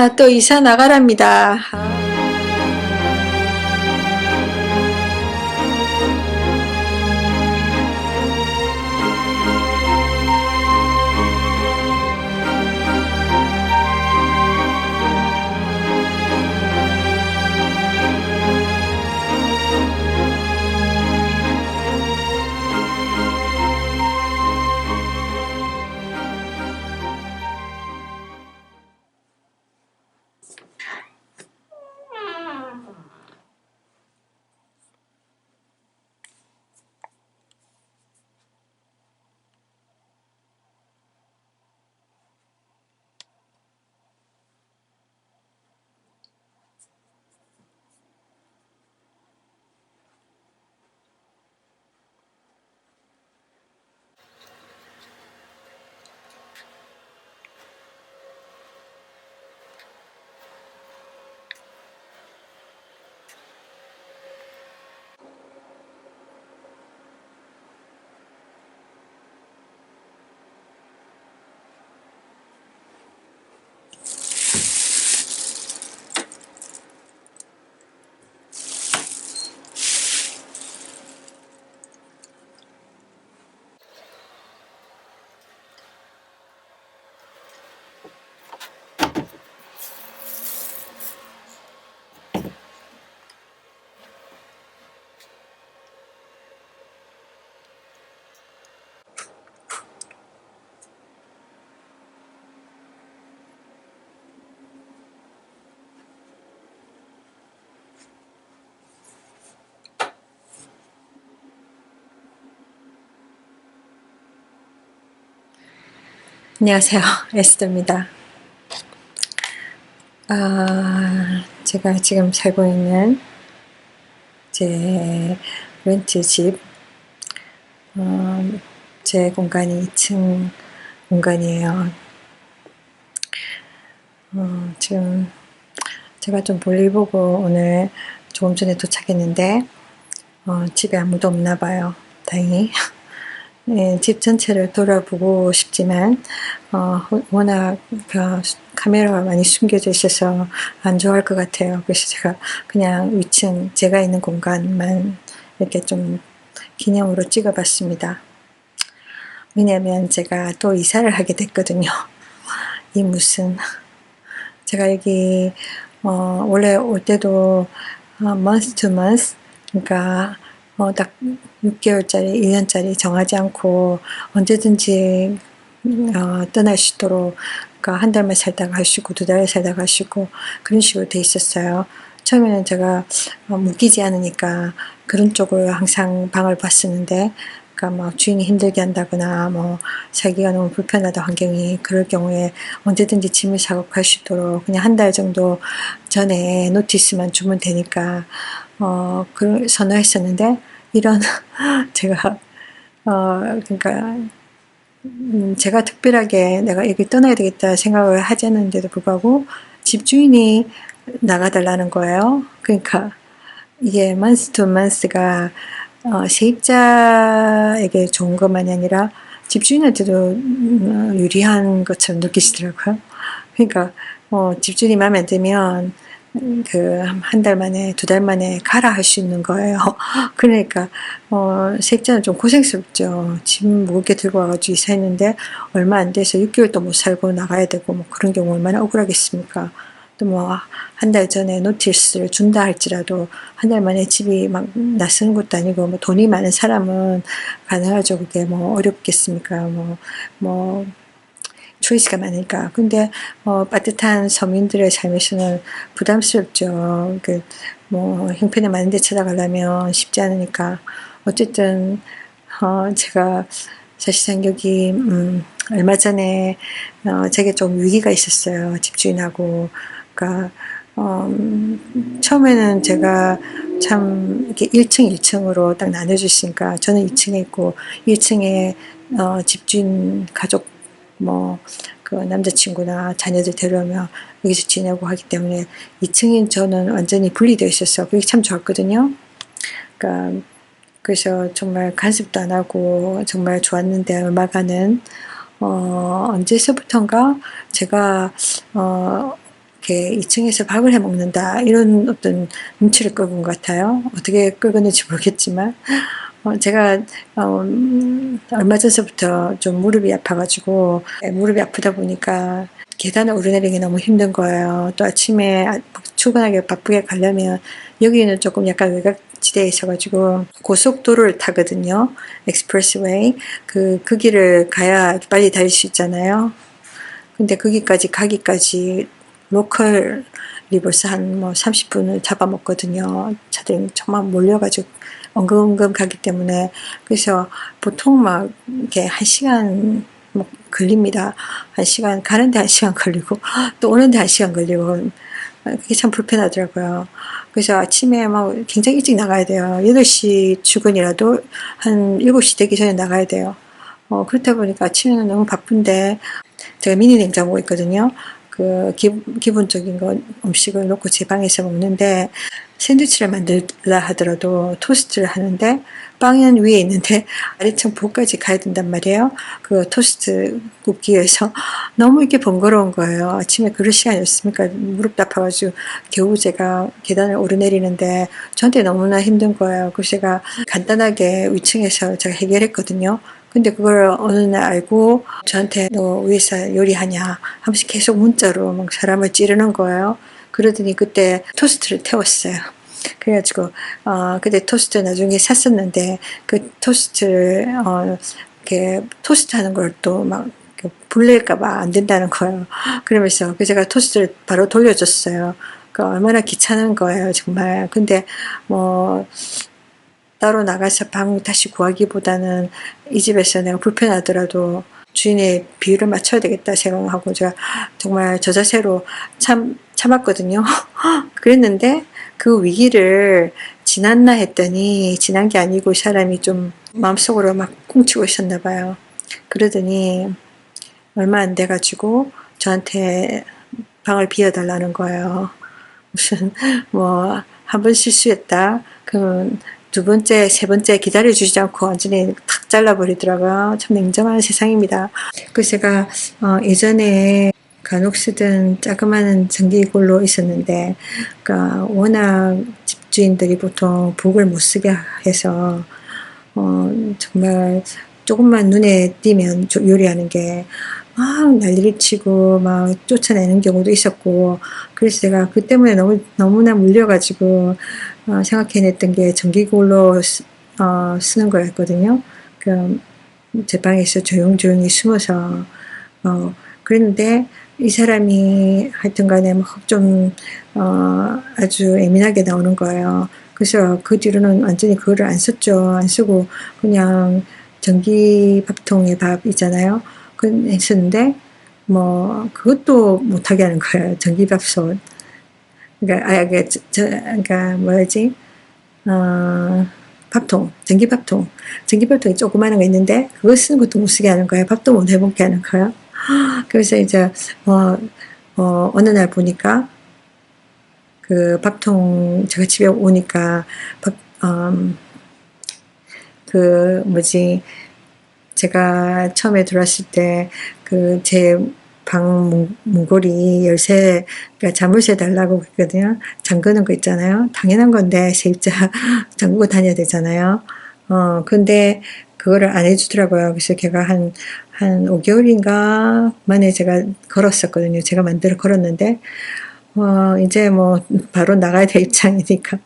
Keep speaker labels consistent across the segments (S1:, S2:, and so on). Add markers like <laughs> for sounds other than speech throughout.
S1: 아, 또 이사 나가랍니다. 안녕하세요. <laughs> 에스더입니다. 아, 제가 지금 살고 있는 제 렌트 집, 어, 제 공간이 2층 공간이에요. 어, 지금 제가 좀 볼일 보고 오늘 조금 전에 도착했는데, 어, 집에 아무도 없나 봐요. 다행히. <laughs> 네, 집 전체를 돌아보고 싶지만 어, 워낙 그 카메라가 많이 숨겨져 있어서 안 좋아할 것 같아요. 그래서 제가 그냥 위층 제가 있는 공간만 이렇게 좀 기념으로 찍어봤습니다. 왜냐하면 제가 또 이사를 하게 됐거든요. <laughs> 이 무슨 제가 여기 어, 원래 올 때도 어, month to month 그러니까 어, 딱 6개월짜리, 1년짜리 정하지 않고 언제든지 어, 떠날 수 있도록 그러니까 한 달만 살다가 있고 두 달 살다가 있고 그런 식으로 돼 있었어요. 처음에는 제가 어, 묶이지 않으니까 그런 쪽으로 항상 방을 봤었는데 그러니까 뭐 주인이 힘들게 한다거나 뭐 자기가 너무 불편하다 환경이 그럴 경우에 언제든지 짐을 작업할 수 있도록 그냥 한 달 정도 전에 노티스만 주면 되니까 어, 그 선호했었는데 이런 <laughs> 제가 어 그러니까 음, 제가 특별하게 내가 여기 떠나야 되겠다 생각을 하지 않는데도 불구하고 집주인이 나가달라는 거예요. 그러니까 이게 month to month가 어, 세입자에게 좋은 것만이 아니라 집주인한테도 음, 유리한 것처럼 느끼시더라고요. 그러니까 어, 집주인이 마음에 안 들면 그 한 달 만에 두 달 만에 가라 할 수 있는 거예요. <laughs> 그러니까 어 세입자는 좀 고생스럽죠. 짐 무겁게 들고 와가지고 이사했는데 얼마 안 돼서 6개월도 못 살고 나가야 되고 뭐 그런 경우 얼마나 억울하겠습니까. 또 뭐 한 달 전에 노티스를 준다 할지라도 한 달 만에 집이 막 낯선 것도 아니고 뭐 돈이 많은 사람은 가능하죠. 그게 뭐 어렵겠습니까. 뭐 뭐, 초이스가 많으니까. 근데 어, 빠듯한 서민들의 삶에서는 부담스럽죠. 그, 뭐 형편이 많은 데 찾아가려면 쉽지 않으니까. 어쨌든 어, 제가 사실상 여기 음, 얼마 전에 어, 제게 좀 위기가 있었어요. 집주인하고. 그러니까 어, 음, 처음에는 제가 참 이렇게 1층, 1층으로 딱 나눠주시니까 저는 2층에 있고 1층에 어, 집주인 가족 뭐 그 남자친구나 자녀들 데려오면 여기서 지내고 하기 때문에 2층인 저는 완전히 분리되어 있었어. 그게 참 좋았거든요. 그러니까 그래서 정말 간섭도 안 하고 정말 좋았는데 얼마간은 어, 언제서부턴가 제가 어, 이렇게 2층에서 밥을 해 먹는다 이런 어떤 눈치를 끌은 것 같아요. 어떻게 끌었는지 모르겠지만 어, 제가 어, 음, 얼마 전서부터 좀 무릎이 아파가지고 예, 무릎이 아프다 보니까 계단을 오르내리기 너무 힘든 거예요. 또 아침에 아- 출근하기 바쁘게 가려면 여기는 조금 약간 외곽 지대에 있어가지고 고속도로를 타거든요. 엑스프레스웨이 그, 그 길을 가야 빨리 달릴 수 있잖아요. 근데 거기까지 가기까지 로컬 리버스 한 뭐 30분을 잡아먹거든요. 차들이 정말 몰려가지고 엉금엉금 가기 때문에 그래서 보통 막 이렇게 한 시간 뭐 걸립니다. 한 시간 가는데 한 시간 걸리고 또 오는데 한 시간 걸리고 그게 참 불편하더라고요. 그래서 아침에 막 굉장히 일찍 나가야 돼요. 8시 출근이라도 한 7시 되기 전에 나가야 돼요. 어, 그렇다 보니까 아침에는 너무 바쁜데 제가 미니 냉장고 있거든요. 그 기, 기본적인 거 음식을 놓고 제 방에서 먹는데 샌드위치를 만들라 하더라도 토스트를 하는데 빵은 위에 있는데 아래층 부까지 가야 된단 말이에요. 그 토스트 굽기 위해서 너무 이렇게 번거로운 거예요. 아침에 그럴 시간이 없으니까 무릎도 아파가지고 겨우 제가 계단을 오르내리는데 저한테 너무나 힘든 거예요. 그래서 제가 간단하게 위층에서 제가 해결했거든요. 근데 그걸 어느 날 알고 저한테 너 위에서 요리하냐 하면서 계속 문자로 막 사람을 찌르는 거예요. 그러더니 그때 토스트를 태웠어요. 그래가지고 어 그때 토스트 나중에 샀었는데 그 토스트를 어 이렇게 토스트 하는 걸 또막 불릴까봐 안 된다는 거예요. 그러면서 그 제가 토스트를 바로 돌려줬어요. 그 얼마나 귀찮은 거예요, 정말. 근데 뭐 따로 나가서 방 다시 구하기보다는 이 집에서 내가 불편하더라도 주인의 비율을 맞춰야 되겠다 생각하고 제가 정말 저 자세로 참 참았거든요. <laughs> 그랬는데 그 위기를 지났나 했더니 지난 게 아니고 이 사람이 좀 마음속으로 막 꿍치고 있었나 봐요. 그러더니 얼마 안 돼 가지고 저한테 방을 비워달라는 거예요. <laughs> 무슨 뭐 한 번 실수했다. 그러면 두 번째, 세 번째 기다려주지 않고 완전히 탁 잘라버리더라고요. 참 냉정한 세상입니다. 그래서 제가 어, 예전에 간혹 쓰던 자그마한 전기골로 있었는데, 그러니까 워낙 집주인들이 보통 북을 못 쓰게 해서 어, 정말 조금만 눈에 띄면 조- 요리하는 게 막 난리를 치고 막 쫓아내는 경우도 있었고 그래서 제가 그 때문에 너무 너무나 물려가지고 어, 생각해냈던 게 전기골로 쓰, 어, 쓰는 거였거든요. 그제 방에서 조용조용히 숨어서 어, 그랬는데 이 사람이 하여튼간에 막좀 어, 아주 예민하게 나오는 거예요. 그래서 그 뒤로는 완전히 그거를 안 썼죠. 안 쓰고 그냥 전기 밥통에 밥 있잖아요. 그 했었는데 뭐 그것도 못하게 하는 거예요. 전기밥솥. 그러니까 아 이게 저, 저 그러니까 뭐지? 어, 밥통, 전기밥통. 전기밥통이 조그마한 거 있는데 그거 쓰는 것도 못 쓰게 하는 거예요. 밥도 못 해먹게 하는 거예요. <gasps> 그래서 이제 어, 어, 어느 날 보니까 그 밥통 제가 집에 오니까 밥, 음, 그 뭐지 제가 처음에 들어왔을 때 그 제 방 문고리 열쇠 그러니까 자물쇠 달라고 그랬거든요. 잠그는 거 있잖아요. 당연한 건데 세입자 <laughs> 잠그고 다녀야 되잖아요. 어 근데 그거를 안 해주더라고요. 그래서 걔가 한 한 5개월인가 만에 제가 걸었었거든요. 제가 만들어 걸었는데 어 이제 뭐 바로 나가야 될 입장이니까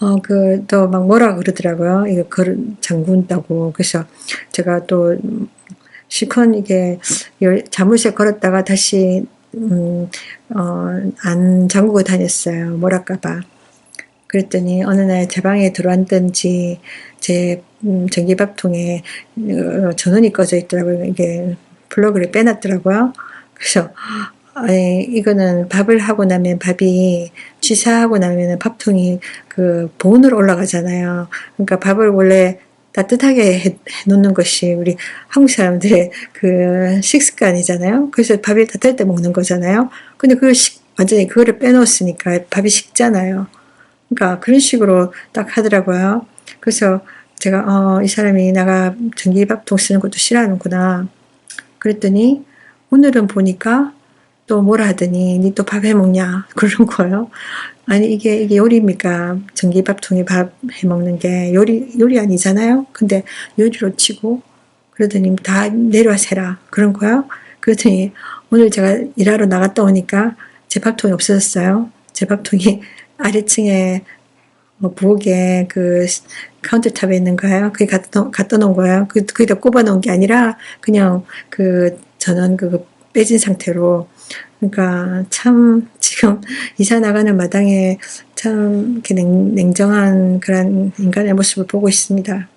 S1: 어, 그, 또 막 뭐라 그러더라고요. 이거 걸, 잠근다고. 그래서 제가 또 실컷 이게 열- 자물쇠 걸었다가 다시, 음, 어, 안 잠그고 다녔어요. 뭐랄까봐. 그랬더니 어느 날 제 방에 들어왔던지 제 음, 전기밥통에 어, 전원이 꺼져 있더라고요. 이게 플러그를 빼놨더라고요. 그래서 아니, 이거는 밥을 하고 나면 밥이 취사하고 나면은 밥통이 그 보온으로 올라가잖아요. 그러니까 밥을 원래 따뜻하게 해, 놓는 것이 우리 한국 사람들의 그 식습관이잖아요. 그래서 밥이 따뜻할 때 먹는 거잖아요. 근데 그걸 식, 완전히 그거를 빼놓았으니까 밥이 식잖아요. 그러니까 그런 식으로 딱 하더라고요. 그래서 제가 어, 이 사람이 내가 전기밥통 쓰는 것도 싫어하는구나. 그랬더니 오늘은 보니까 또 뭐라 하더니 니 또 밥 해 먹냐 <laughs> 그런 거예요. 아니 이게 이게 요리입니까? 전기밥 통에 밥 해 먹는 게 요리 요리 아니잖아요. 근데 요리로 치고 그러더니 다 내려와서 해라 그런 거예요. 그랬더니 오늘 제가 일하러 나갔다 오니까 제 밥통이 없어졌어요. 제 밥통이 <laughs> 아래층에 뭐 부엌에 그 카운터탑에 있는 거예요. 그게 갖다, 놓- 갖다 놓은 거예요. 그, 거기다 꼽아 놓은 게 아니라 그냥 그 전원 그거 빼진 상태로 그러니까 참 지금 <laughs> 이사 나가는 마당에 참 냉, 냉정한 그런 인간의 모습을 보고 있습니다.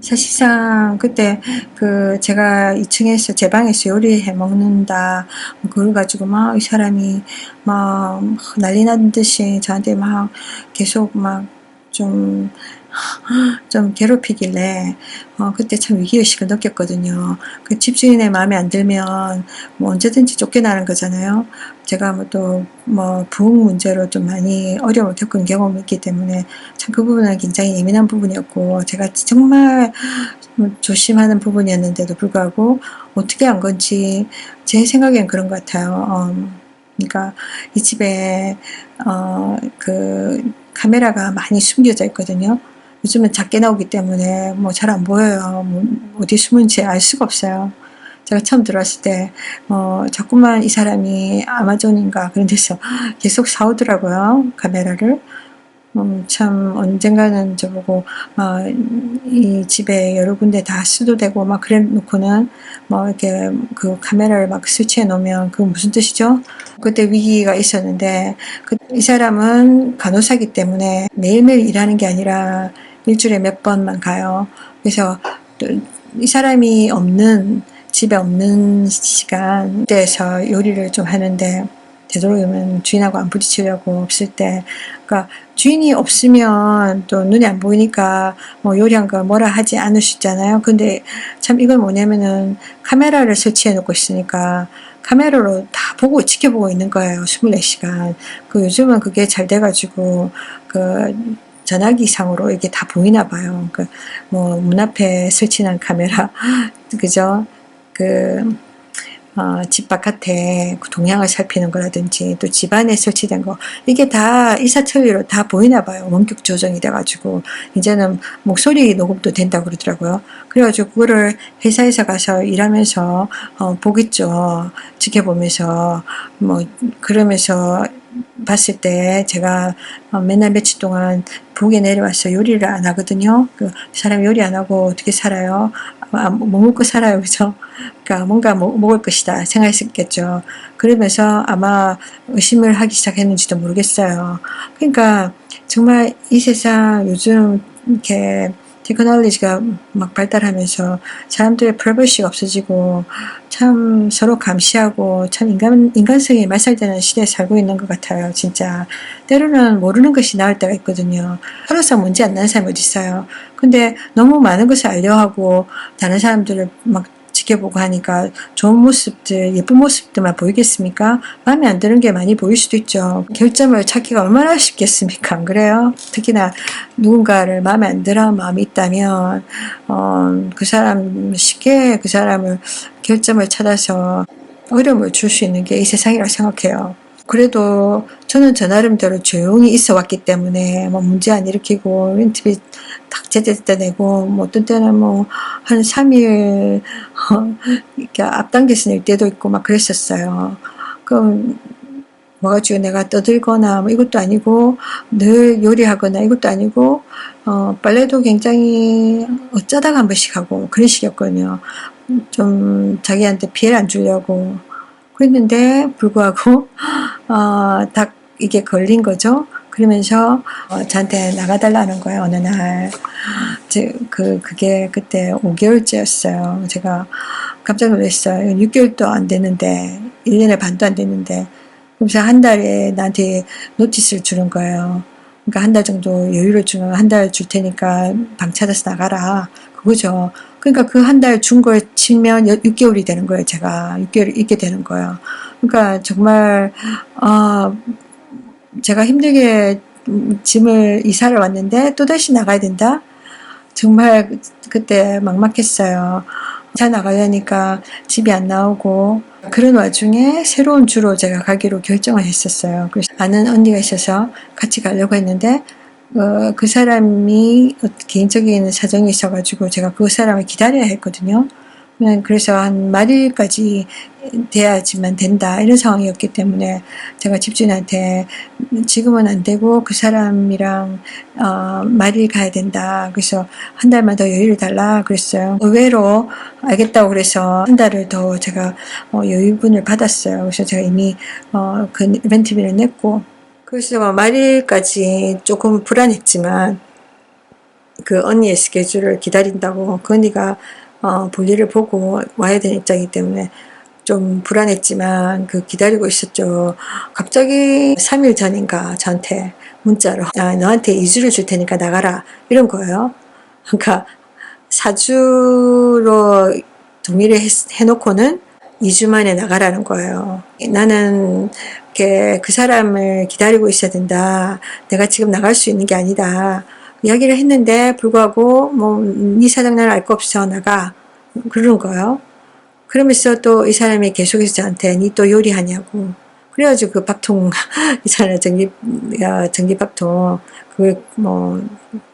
S1: 사실상 그때 그 제가 2층에서 제 방에서 요리해 먹는다 뭐 그걸 가지고 막 이 사람이 막 난리 난 듯이 저한테 막 계속 막좀 <gasps> 좀 괴롭히길래 어, 그때 참 위기의식을 느꼈거든요. 그 집주인의 마음에 안 들면 뭐 언제든지 쫓겨나는 거잖아요. 제가 뭐또뭐 부흥 문제로 좀 많이 어려움을 겪은 경험이 있기 때문에 참 그 부분은 굉장히 예민한 부분이었고 제가 정말 조심하는 부분이었는데도 불구하고 어떻게 한 건지 제 생각엔 그런 것 같아요. 어, 그러니까 이 집에 어, 그 카메라가 많이 숨겨져 있거든요. 요즘은 작게 나오기 때문에 뭐 잘 안 보여요. 뭐 어디 숨은지 알 수가 없어요. 제가 처음 들어왔을 때, 어, 자꾸만 이 사람이 아마존인가 그런 데서 <gasps> 계속 사오더라고요. 카메라를. 음, 참, 언젠가는 저보고, 어, 이 집에 여러 군데 다 수도되고 막 그래 놓고는 뭐 이렇게 그 카메라를 막 설치해 놓으면 그건 무슨 뜻이죠? 그때 위기가 있었는데, 그, 이 사람은 간호사기 때문에 매일매일 일하는 게 아니라 일주일에 몇 번만 가요. 그래서 또이 사람이 없는 집에 없는 시간대에서 요리를 좀 하는데 되도록이면 주인하고 안 부딪히려고 없을 때 그러니까 주인이 없으면 또 눈에 안 보이니까 뭐 요리한 거 뭐라 하지 않을 수 있잖아요. 근데 참 이건 뭐냐면은 카메라를 설치해 놓고 있으니까 카메라로 다 보고 지켜보고 있는 거예요. 24시간. 그 요즘은 그게 잘 돼가지고 그 전화기상으로 이게 다 보이나 봐요. 그 뭐 문 앞에 설치한 카메라 <laughs> 그죠? 그 어, 집 바깥에 그 동향을 살피는 거라든지 또 집안에 설치된 거 이게 다 이사철리로 다 보이나 봐요. 원격 조정이 돼가지고 이제는 목소리 녹음도 된다고 그러더라고요. 그래가지고 그거를 회사에서 가서 일하면서 어, 보겠죠. 지켜보면서 뭐 그러면서 봤을 때 제가 어, 맨날 며칠 동안 부엌에 내려와서 요리를 안 하거든요. 그 사람 요리 안 하고 어떻게 살아요? 아, 뭐 먹고 살아요, 그죠? 그러니까 뭔가 먹, 먹을 것이다 생각했겠죠. 그러면서 아마 의심을 하기 시작했는지도 모르겠어요. 그러니까 정말 이 세상 요즘 이렇게 테크놀로지가 막 발달하면서 사람들의 프라이버시가 없어지고 참 서로 감시하고 참 인간, 인간성이 말살되는 시대에 살고 있는 것 같아요, 진짜. 때로는 모르는 것이 나을 때가 있거든요. 서로서 문제 안 나는 사람이 어디 있어요. 근데 너무 많은 것을 알려 하고 다른 사람들을 막 지켜보고 하니까 좋은 모습들, 예쁜 모습들만 보이겠습니까? 마음에 안 드는 게 많이 보일 수도 있죠. 결점을 찾기가 얼마나 쉽겠습니까? 안 그래요? 특히나 누군가를 마음에 안 들어 마음이 있다면, 어, 그 사람, 쉽게 그 사람을 결점을 찾아서 어려움을 줄 수 있는 게 이 세상이라고 생각해요. 그래도 저는 저 나름대로 조용히 있어 왔기 때문에 뭐 문제 안 일으키고 렌트비 딱 제때제때 내고 뭐 어떤 때는 뭐 한 3일 <laughs> 이렇게 앞당겨서 낼 때도 있고 막 그랬었어요. 그럼 뭐가지고 내가 떠들거나 뭐 이것도 아니고 늘 요리하거나 이것도 아니고 어 빨래도 굉장히 어쩌다가 한 번씩 하고 그런 식이었거든요. 좀 자기한테 피해를 안 주려고 그랬는데 불구하고 어, 딱 이게 걸린 거죠. 그러면서 어, 저한테 나가달라는 거예요. 어느 날. 제, 그, 그게 그때 5개월째였어요. 제가 깜짝 놀랐어요. 6개월도 안 됐는데, 1년에 반도 안 됐는데, 그래서 한 달에 나한테 노티스를 주는 거예요. 그러니까 한 달 정도 여유를 주면 한달 줄 테니까 방 찾아서 나가라. 그거죠. 그러니까 그 한 달준걸 치면 6개월이 되는 거예요. 제가 6개월 있게 되는 거예요. 그러니까 정말 아 제가 힘들게 짐을 이사를 왔는데 또다시 나가야 된다. 정말 그때 막막했어요. 차 나가려니까 집이 안 나오고 그런 와중에 새로운 주로 제가 가기로 결정을 했었어요. 그래서 아는 언니가 있어서 같이 가려고 했는데 어, 그 사람이 개인적인 사정이 있어가지고 제가 그 사람을 기다려야 했거든요. 그냥 그래서 한 말일까지 돼야지만 된다 이런 상황이었기 때문에 제가 집주인한테 지금은 안 되고 그 사람이랑 어, 말일 가야 된다. 그래서 한 달만 더 여유를 달라 그랬어요. 의외로 알겠다고 그래서 한 달을 더 제가 어, 여유분을 받았어요. 그래서 제가 이미 어, 그 렌트비를 냈고. 그래서 뭐 말일까지 조금 불안했지만 그 언니의 스케줄을 기다린다고 그 언니가 어, 볼일을 보고 와야 되는 입장이기 때문에 좀 불안했지만 그 기다리고 있었죠. 갑자기 3일 전인가 저한테 문자로 아, 너한테 2주를 줄 테니까 나가라 이런 거예요. 그러니까 4주로 동의를 했, 해놓고는 2주 만에 나가라는 거예요. 나는 그 사람을 기다리고 있어야 된다. 내가 지금 나갈 수 있는 게 아니다. 이야기를 했는데 불구하고 뭐네 사정 나는 알거 없어 나가 그러는 거예요. 그러면서 또 이 사람이 계속해서 저한테 니 또 요리하냐고 그래가지고 그 밥통 <laughs> 이 사람 전기 야, 전기 밥통 그걸 뭐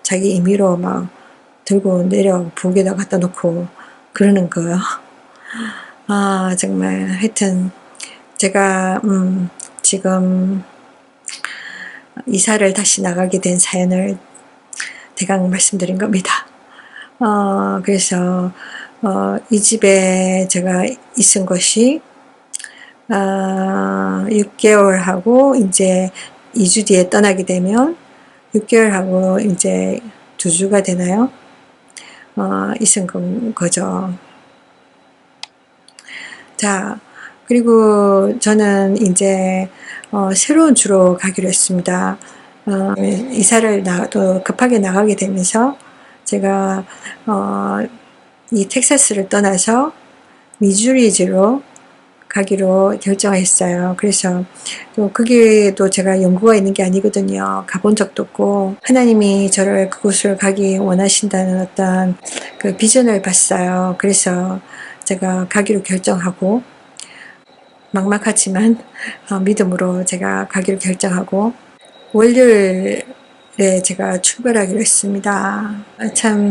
S1: 자기 임의로 막 들고 내려 부엌에다 갖다 놓고 그러는 거예요. <laughs> 아 정말 하여튼 제가 음, 지금 이사를 다시 나가게 된 사연을 대강 말씀드린 겁니다. 어, 그래서 어, 이 집에 제가 있은 것이 어, 6개월하고 이제 2주 뒤에 떠나게 되면 6개월하고 이제 2주가 되나요? 어, 있은 건 거죠. 자, 그리고 저는 이제 어, 새로운 주로 가기로 했습니다. 어, 이사를 나, 또 급하게 나가게 되면서 제가 어, 이 텍사스를 떠나서 미주리주로 가기로 결정했어요. 그래서 또 거기에도 제가 연구가 있는 게 아니거든요. 가본 적도 없고 하나님이 저를 그곳을 가기 원하신다는 어떤 그 비전을 봤어요. 그래서 제가 가기로 결정하고 막막하지만 어, 믿음으로 제가 가기로 결정하고 월요일에 제가 출발하기로 했습니다. 아, 참집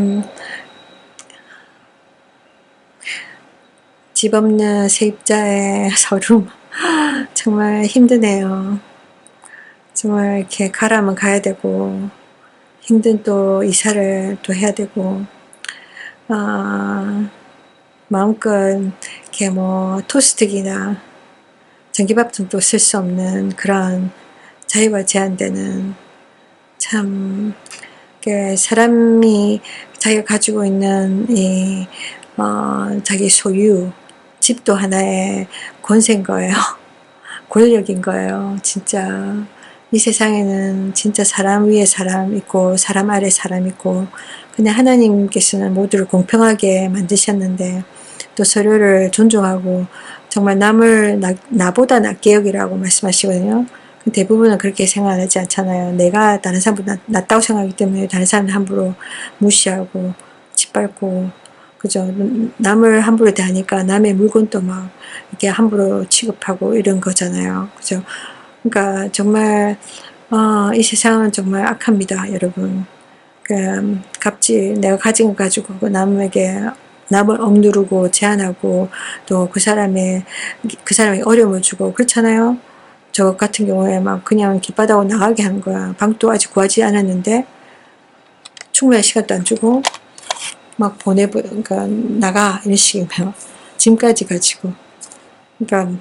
S1: 없는 세입자의 <laughs> 서름 정말 힘드네요. 정말 이렇게 가라면 가야 되고 힘든 또 이사를 또 해야 되고 아, 마음껏 이렇게 뭐 토스트기나 전기밥통도 쓸 수 없는 그런 자유가 제한되는 참 사람이 자기가 가지고 있는 이 어, 자기 소유 집도 하나의 권세인 거예요. <laughs> 권력인 거예요. 진짜 이 세상에는 진짜 사람 위에 사람 있고 사람 아래 사람 있고 그냥 하나님께서는 모두를 공평하게 만드셨는데 또 서로를 존중하고 정말 남을 나, 나보다 낫게 여기라고 말씀하시거든요. 대부분은 그렇게 생각하지 않잖아요. 내가 다른 사람보다 낫, 다고 생각하기 때문에 다른 사람을 함부로 무시하고 짓밟고 그죠. 남을 함부로 대하니까 남의 물건도 막 이렇게 함부로 취급하고 이런 거잖아요. 그죠. 그러니까 정말 어, 이 세상은 정말 악합니다, 여러분. 그 값지 내가 가진 거 가지고 그 남에게 남을 억누르고 제한하고 또 그 사람의 그 사람이 어려움을 주고 그렇잖아요. 저 같은 경우에 막 그냥 길바닥으로 나가게 하는 거야. 방도 아직 구하지 않았는데 충분한 시간도 안 주고 막 보내보, 그러니까 나가 이런 식이면 <laughs> 짐까지 가지고, 그러니까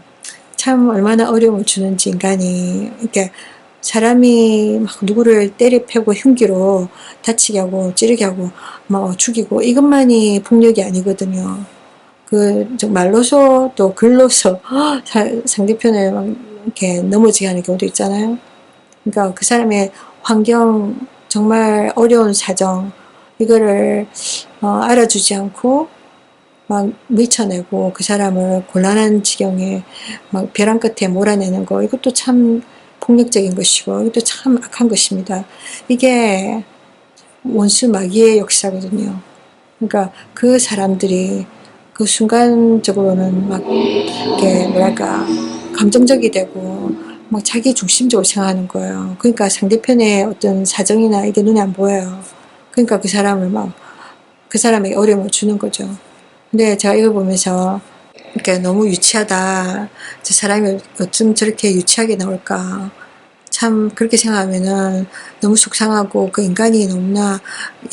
S1: 참 얼마나 어려움을 주는지 인간이 이렇게 사람이 막 누구를 때려 패고 흉기로 다치게 하고 찌르게 하고 막 죽이고 이것만이 폭력이 아니거든요. 그 말로서 또 글로서 <gasps> 상대편을 막 이렇게 넘어지게 하는 경우도 있잖아요. 그러니까 그 사람의 환경 정말 어려운 사정 이거를 어, 알아주지 않고 막 밀쳐내고 그 사람을 곤란한 지경에 막 벼랑 끝에 몰아내는 거 이것도 참 폭력적인 것이고 이것도 참 악한 것입니다. 이게 원수 마귀의 역사거든요. 그러니까 그 사람들이 그 순간적으로는 막 이렇게 뭐랄까 감정적이 되고 막 자기 중심적으로 생각하는 거예요. 그러니까 상대편의 어떤 사정이나 이게 눈에 안 보여요. 그러니까 그 사람을 막 그 사람에게 어려움을 주는 거죠. 근데 제가 이거 보면서 그러니까 너무 유치하다. 저 사람이 어쩜 저렇게 유치하게 나올까. 참 그렇게 생각하면은 너무 속상하고 그 인간이 너무나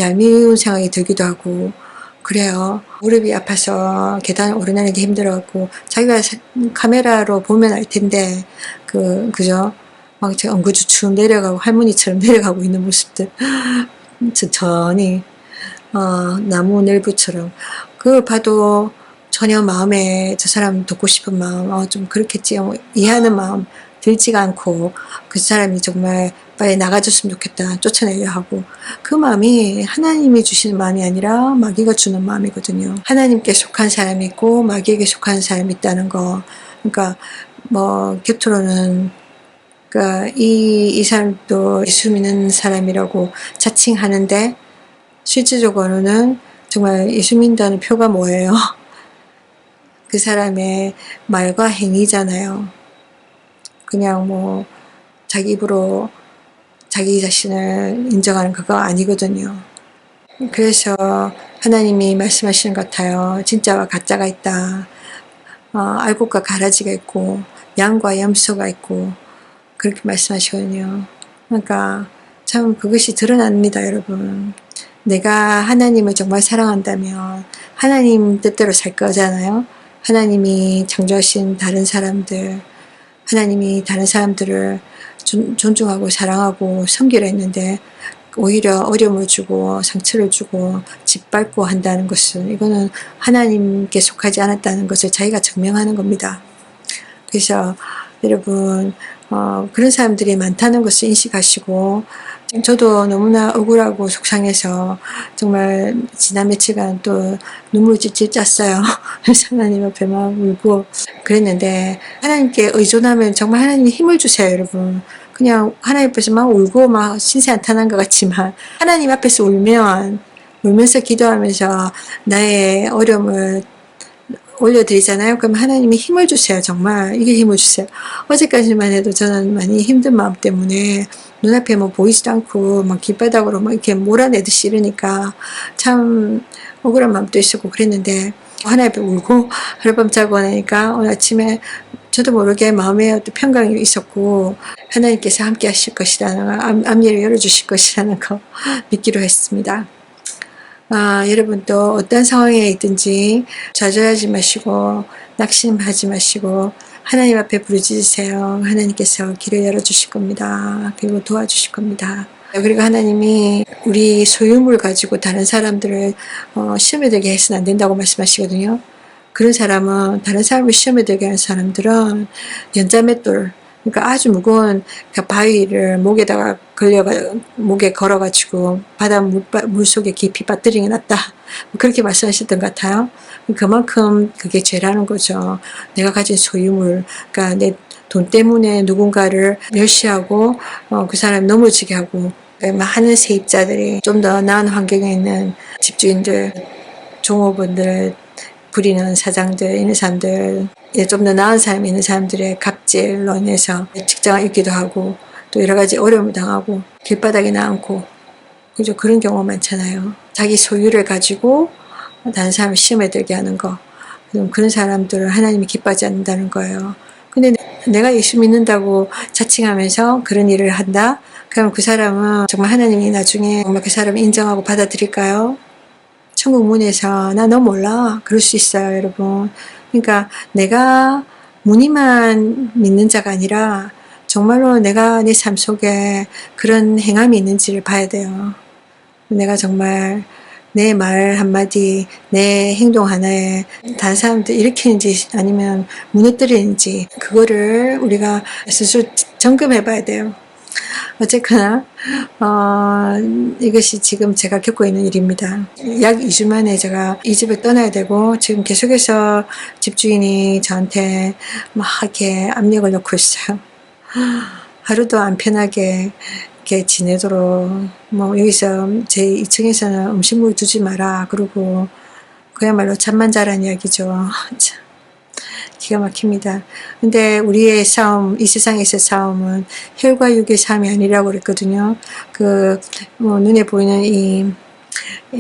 S1: 얄미운 생각이 들기도 하고 그래요. 무릎이 아파서 계단 오르내는 게 힘들어갖고 자기가 사- 카메라로 보면 알 텐데 그 그죠? 막저 엉구주춤 내려가고 할머니처럼 <laughs> 내려가고 있는 모습들 천천히 어, 나무 늘부처럼 그걸 봐도 전혀 마음에 저 사람 돕고 싶은 마음 어, 좀 그렇겠지 어, 이해하는 마음 들지가 않고 그 사람이 정말 빨리 나가줬으면 좋겠다 쫓아내려 하고 그 마음이 하나님이 주시는 마음이 아니라 마귀가 주는 마음이거든요 하나님께 속한 사람이 있고 마귀에게 속한 사람이 있다는 거 그러니까 뭐 곁으로는 그러니까 이, 이 사람도 예수 믿는 사람이라고 자칭하는데 실질적으로는 정말 예수 믿는다는 표가 뭐예요? <laughs> 그 사람의 말과 행위잖아요. 그냥 뭐 자기 입으로 자기 자신을 인정하는 그거 아니거든요. 그래서 하나님이 말씀하시는 것 같아요. 진짜와 가짜가 있다. 어, 알곡과 가라지가 있고 양과 염소가 있고 그렇게 말씀하시거든요. 그러니까 참 그것이 드러납니다, 여러분. 내가 하나님을 정말 사랑한다면 하나님 뜻대로 살 거잖아요. 하나님이 창조하신 다른 사람들, 하나님이 다른 사람들을 존- 존중하고 사랑하고 섬기려 했는데 오히려 어려움을 주고 상처를 주고 짓밟고 한다는 것은 이거는 하나님께 속하지 않았다는 것을 자기가 증명하는 겁니다. 그래서 여러분 어, 그런 사람들이 많다는 것을 인식하시고 저도 너무나 억울하고 속상해서 정말 지난 며칠간 또 눈물 찔찔 짰어요. <laughs> 하나님 앞에 막 울고 그랬는데 하나님께 의존하면 정말 하나님이 힘을 주세요 여러분. 그냥 하나님 앞에서 막 울고 막 신세 한탄한 것 같지만 하나님 앞에서 울면 울면서 기도하면서 나의 어려움을 올려드리잖아요. 그럼 하나님이 힘을 주세요. 정말 이게 힘을 주세요. 어제까지만 해도 저는 많이 힘든 마음 때문에 눈앞에 뭐 보이지도 않고 막 길바닥으로 막 이렇게 몰아내듯이 이러니까 참 억울한 마음도 있었고 그랬는데 하나님 앞에 울고 하룻밤 자고 나니까 오늘 아침에 저도 모르게 마음에 어떤 평강이 있었고 하나님께서 함께 하실 것이라는 거, 앞- 앞니를 열어주실 것이라는 거 <laughs> 믿기로 했습니다. 아, 여러분도 어떤 상황에 있든지 좌절하지 마시고 낙심하지 마시고 하나님 앞에 부르짖으세요. 하나님께서 길을 열어주실 겁니다. 그리고 도와주실 겁니다. 그리고 하나님이 우리 소유물 가지고 다른 사람들을 어, 시험에 들게 해서는 안 된다고 말씀하시거든요. 그런 사람은 다른 사람을 시험에 들게 하는 사람들은 연자맷돌 그러니까 아주 무거운 그 바위를 목에다가 걸려가 목에 걸어가지고 바다 물, 물 속에 깊이 빠뜨리게 놨다 그렇게 말씀하셨던 것 같아요. 그만큼 그게 죄라는 거죠. 내가 가진 소유물, 그러니까 내 돈 때문에 누군가를 멸시하고 어, 그 사람 넘어지게 하고 많은 세입자들이 좀 더 나은 환경에 있는 집주인들, 종업원들 부리는 사장들, 이런 사람들, 좀 더 나은 삶이 있는 사람들의 갑질로 인해서 직장을 잃기도 하고 또 여러 가지 어려움을 당하고 길바닥에 나앉고 그죠 그런 경우가 많잖아요. 자기 소유를 가지고 다른 사람을 시험에 들게 하는 거. 그런 사람들을 하나님이 기뻐하지 않는다는 거예요. 근데 내가 예수 믿는다고 자칭하면서 그런 일을 한다? 그럼 그 사람은 정말 하나님이 나중에 정말 그 사람을 인정하고 받아들일까요? 천국 문에서 나 너 몰라? 그럴 수 있어요 여러분. 그러니까 내가 무늬만 믿는 자가 아니라 정말로 내가 내 삶 속에 그런 행함이 있는지를 봐야 돼요. 내가 정말 내 말 한마디 내 행동 하나에 다른 사람들 일으키는지 아니면 무너뜨리는지 그거를 우리가 스스로 점검해 봐야 돼요 어쨌거나 어, 이것이 지금 제가 겪고 있는 일입니다. 약 2주 만에 제가 이 집을 떠나야 되고 지금 계속해서 집주인이 저한테 막 이렇게 압력을 넣고 있어요. 하루도 안 편하게 이렇게 지내도록 뭐 여기서 제 2층에서는 음식물 두지 마라 그러고 그야말로 잠만 자란 이야기죠. <laughs> 참, 기가 막힙니다. 근데 우리의 싸움, 이 세상에서 싸움은 혈과 육의 싸움이 아니라고 그랬거든요. 그, 뭐 눈에 보이는 이,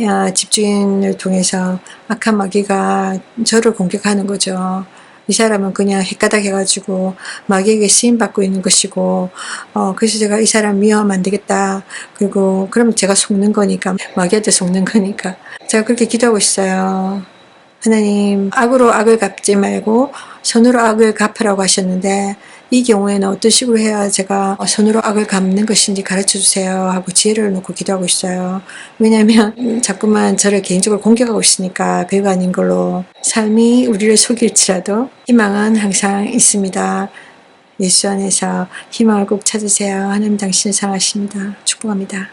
S1: 야, 집주인을 통해서 악한 마귀가 저를 공격하는 거죠. 이 사람은 그냥 헷가닥 해가지고 마귀에게 쓰임 받고 있는 것이고, 어, 그래서 제가 이 사람 미워하면 안 되겠다. 그리고, 그러면 제가 속는 거니까, 마귀한테 속는 거니까. 제가 그렇게 기도하고 있어요. 하나님, 악으로 악을 갚지 말고, 선으로 악을 갚으라고 하셨는데, 이 경우에는 어떤 식으로 해야 제가 손으로 악을 갚는 것인지 가르쳐 주세요 하고 지혜를 놓고 기도하고 있어요. 왜냐면 자꾸만 저를 개인적으로 공격하고 있으니까 별거 아닌 걸로 삶이 우리를 속일지라도 희망은 항상 있습니다. 예수 안에서 희망을 꼭 찾으세요. 하나님 당신을 사랑하십니다. 축복합니다.